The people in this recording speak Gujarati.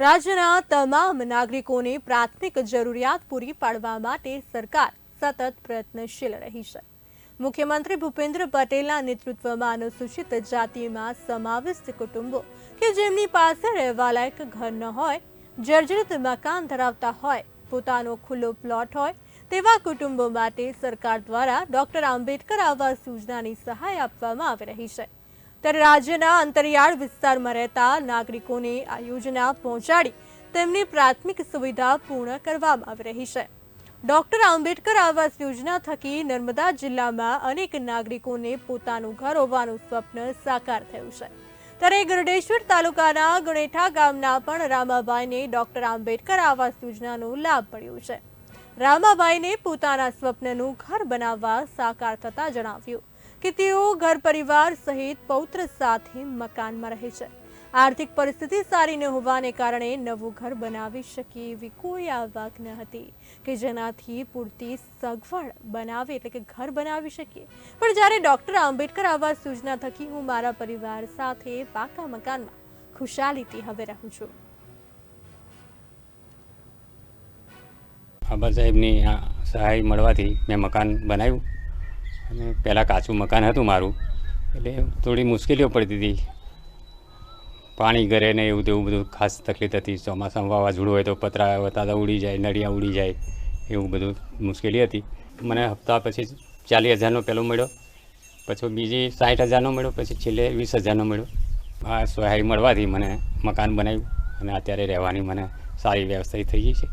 રાજ્યના તમામ નાગરિકોને પ્રાથમિક જરૂરિયાત પૂરી પાડવા માટે સરકાર સતત પ્રયત્નશીલ રહી છે. મુખ્યમંત્રી ભૂપેન્દ્ર પટેલના નેતૃત્વમાં અનુસૂચિત જાતિમાં સમાવિષ્ટ કુટુંબો કે જેમની પાસે રહેવાલાયક ઘર ન હોય, જર્જરિત મકાન ધરાવતા હોય, પોતાનો ખુલ્લો પ્લોટ હોય, તેવા કુટુંબો માટે સરકાર દ્વારા ડોક્ટર આંબેડકર આવાસ યોજનાની સહાય આપવામાં આવી રહી છે. ત્યારે રાજ્યના અંતરિયાળ વિસ્તારમાં રહેતા નાગરિકોને આ યોજના પહોંચાડી તેમની પ્રાથમિક સુવિધા પૂર્ણ કરવામાં આવી રહી છે. ડોક્ટર આંબેડકર આવાસ યોજના થકી નર્મદા જિલ્લામાં અનેક નાગરિકોને પોતાનું ઘર હોવાનું સ્વપ્ન સાકાર થયું છે. ત્યારે ગરડેશ્વર તાલુકાના ગણેઠા ગામના પણ રામાબાઈને ડોક્ટર આંબેડકર આવાસ યોજનાનો લાભ મળ્યો છે. રામાબાઈને પોતાના સ્વપ્નનું ઘર બનાવવા સાકાર થતા જણાવ્યું. કે તેઓ ઘર પરિવાર સહિત પૌત્ર સાથે મકાનમાં રહે છે. આર્થિક પરિસ્થિતિ સારી ન હોવાને કારણે નવું ઘર બનાવી શકે એવી કોઈ આવક ન હતી કે જેનાથી પૂરતી સગવડ બનાવે એટલે કે ઘર બનાવી શકીએ. પણ જ્યારે ડૉક્ટર આંબેડકર આવાસ યોજના થકી હું મારા પરિવાર સાથે પાકા મકાનમાં ખુશાલીથી હવે રહું છું. આબા સાહેબની સહાય મળવાથી મેં મકાન બનાવ્યું. અને પહેલાં કાચું મકાન હતું મારું, એટલે થોડી મુશ્કેલીઓ પડતી હતી. પાણી ઘરે ને એવું તેવું બધું ખાસ તકલીફ હતી. ચોમાસામાં વાવાઝોડું હોય તો પતરા વતાતા ઉડી જાય, નળિયા ઉડી જાય, એવું બધું મુશ્કેલી હતી. મને હપ્તા પછી ચાલીસ હજારનો પહેલો મળ્યો, પછી બીજી સાઠ હજારનો મળ્યો, પછી છેલ્લે વીસ હજારનો મળ્યો. આ સહાય મળવાથી મને મકાન બનાવ્યું અને અત્યારે રહેવાની મને સારી વ્યવસ્થા થઈ ગઈ છે.